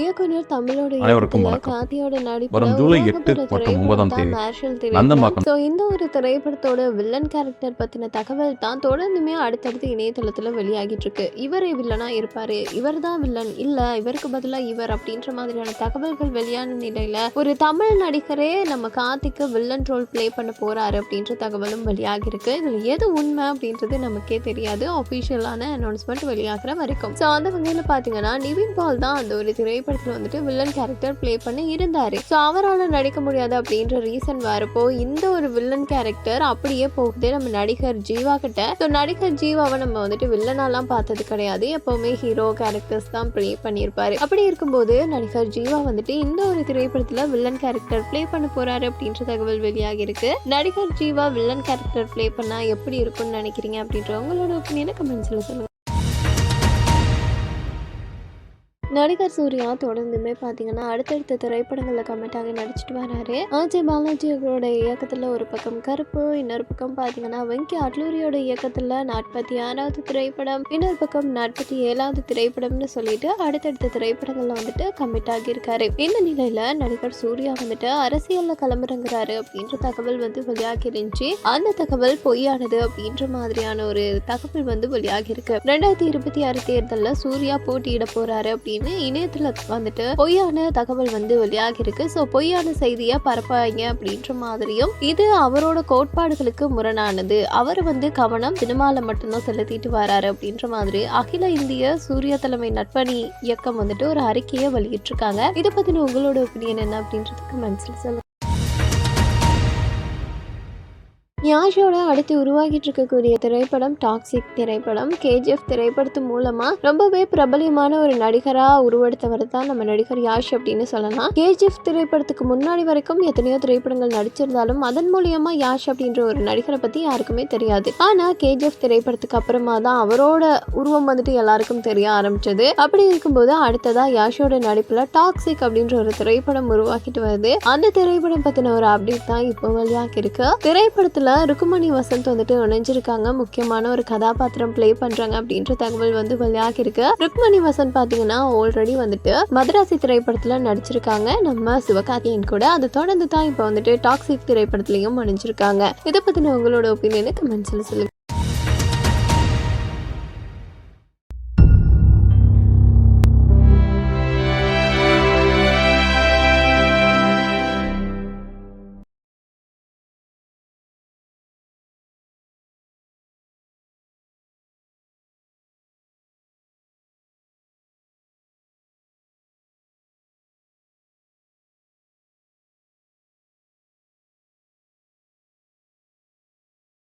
இயக்குனர் தமிழோட அனைவருக்கும் வணக்கம். கார்த்தியோட நடிப்புல வரும் ஜூலை எட்டு மற்றும் திரைப்படம் ஒன்பதாம் தான் தேதி. நந்தம்பாக்கம். திரைப்படம். ஸோ இந்த ஒரு திரைப்படத்தோட வில்லன் கேரக்டர் பத்தின தகவல் தான் தொடர்ந்துமே அடுத்தடுத்து இணையதளத்துல வெளியாகிட்டு இருக்கு இவரே வில்லனா இருப்பாரு. இவர் தான் வில்லன் இல்ல இவருக்கு பதிலா இவர் அப்படின்ற மாதிரியான தகவல்கள் வெளியான நிலையில ஒரு தமிழ் நடிகரே நம்ம கார்த்திக்கு வில்லன் ரோல் ப்ளே பண்ண போறாரு அப்படின்ற தகவலும் வெளியாகி இருக்கு இதுல எது உண்மை அப்படின்றது நமக்கே தெரியாது. அஃபிஷியலான அனௌன்ஸ்மெண்ட் வெளியாகிற வரைக்கும். ஸோ அந்த வகையில் பார்த்தீங்கன்னா நிவின் பால் தான் அந்த ஒரு திரைப்படத்தில் வந்துட்டு வில்லன் கேரக்டர் ப்ளே பண்ணி இருந்தார். ஸோ அவரால் நடிக்க முடியாது அப்படின்ற ரீசன் வரப்போ இந்த ஒரு வில்லன் கேரக்டர் அப்படியே போகுது நம்ம நடிகர் ஜீவா கிட்ட. ஸோ நடிகர் ஜீவாவை நம்ம வந்துட்டு வில்லனாலாம் பார்த்தது கிடையாது. எப்போவுமே ஹீரோ கேரக்டர்ஸ் தான் ப்ளே பண்ணியிருப்பாரு. அப்படி இருக்கும்போது நடிகர் ஜீவா வந்துட்டு இந்த ஒரு திரைப்படத்தில் வில்லன் கேரக்டர் ப்ளே பண்ண போறாரு அப்படின்ற தகவல் வெளியாகி இருக்கு. நடிகர் ஜீவா வில்லன் கேரக்டர் ப்ளே பண்ணா எப்படி இருக்கும்னு நினைக்கிறீங்க அப்படின்ற உங்களோட ஒப்பீனியனை கமெண்ட்ஸில் சொல்லுங்க. நடிகர் சூர்யா தொடர்ந்துமே பார்த்தீங்கன்னா அடுத்தடுத்த திரைப்படங்களில் கமெண்டாகி நடிச்சிட்டு வராரு. அஜய் பாலாஜி அவரோட இயக்கத்தில் ஒரு பக்கம் கருப்பு இன்னொரு பக்கம் பார்த்தீங்கன்னா வெங்கி அட்லூரியோட இயக்கத்தில் நாற்பத்தி ஆறாவது திரைப்படம் இன்னொரு பக்கம் நாற்பத்தி ஏழாவது திரைப்படம்னு சொல்லிட்டு அடுத்தடுத்த திரைப்படங்களில் வந்துட்டு கமிட் ஆகியிருக்காரு இந்த நிலையில் நடிகர் சூர்யா வந்துட்டு அரசியலில் கிளம்புறங்கிறாரு அப்படின்ற தகவல் வந்து வெளியாகி இருந்துச்சு. அந்த தகவல் பொய்யானது அப்படின்ற மாதிரியான ஒரு தகவல் வந்து வெளியாகி இருக்கு. ரெண்டாயிரத்தி இருபத்தி ஆறு தேர்தலில் சூர்யா போட்டியிட போறாரு அப்படின்னு இணையத்துல வந்துட்டு பொய்யான தகவல் வந்து வெளியாகி இருக்கு ஸோ பொய்யான செய்தியை பரப்பாங்க அப்படின்ற மாதிரியும் இது அவரோட கோட்பாடுகளுக்கு முரணானது. அவர் வந்து கவனம் சினிமாவில் மட்டும்தான் செலுத்திட்டு வராரு அப்படின்ற மாதிரி அகில இந்திய சூர்யா தலைமை நட்பணி இயக்கம் வந்துட்டு ஒரு அறிக்கையை வெளியிட்டிருக்காங்க. இதை பத்தின உங்களோட ஒப்பீனியன் என்ன அப்படின்றதுக்கு மனசில் சொல்லுங்க. யாஷோட அடுத்து உருவாகிட்டு இருக்கக்கூடிய திரைப்படம் டாக்ஸிக் திரைப்படம் கேஜிஎஃப் திரைப்படத்து மூலமா ரொம்பவே பிரபலியமான ஒரு நடிகரா உருவெடுத்தவர் தான் நம்ம நடிகர் யாஷ் அப்படின்னு சொல்லலாம். கேஜிஎஃப் திரைப்படத்துக்கு முன்னாடி வரைக்கும் எத்தனையோ திரைப்படங்கள் நடிச்சிருந்தாலும் அதன் மூலியமா யாஷ் அப்படின்ற ஒரு நடிகரை பத்தி யாருக்குமே தெரியாது. ஆனா கேஜிஎஃப் திரைப்படத்துக்கு அப்புறமா தான் அவரோட உருவம் வந்துட்டு எல்லாருக்கும் தெரிய ஆரம்பிச்சது. அப்படி இருக்கும்போது அடுத்ததா யாஷோட நடிப்புல டாக்ஸிக் அப்படின்ற ஒரு திரைப்படம் உருவாக்கிட்டு வருது. அந்த திரைப்படம் பத்தின ஒரு அப்டேட் தான் இப்போ வழியாக இருக்கு. திரைப்படத்துல ருக்குமணி வசந்த் வந்துட்டு இணைஞ்சிருக்காங்க. முக்கியமான ஒரு கதாபாத்திரம் ப்ளே பண்றாங்க அப்படின்ற தகவல் வந்து வெளியாகி இருக்கு. ருக்மணி வசந்த் பார்த்தீங்கன்னா ஆல்ரெடி வந்துட்டு மதராசி திரைப்படத்தில் நடிச்சிருக்காங்க. நம்ம சிவகார்த்தியன் கூட. அதை தொடர்ந்து தான் இப்போ வந்துட்டு டாக்ஸிக் திரைப்படத்துலையும் இணைஞ்சிருக்காங்க. இதை பற்றின உங்களோட ஒப்பீனியனை கமெண்ட்ஸில் சொல்லுங்க.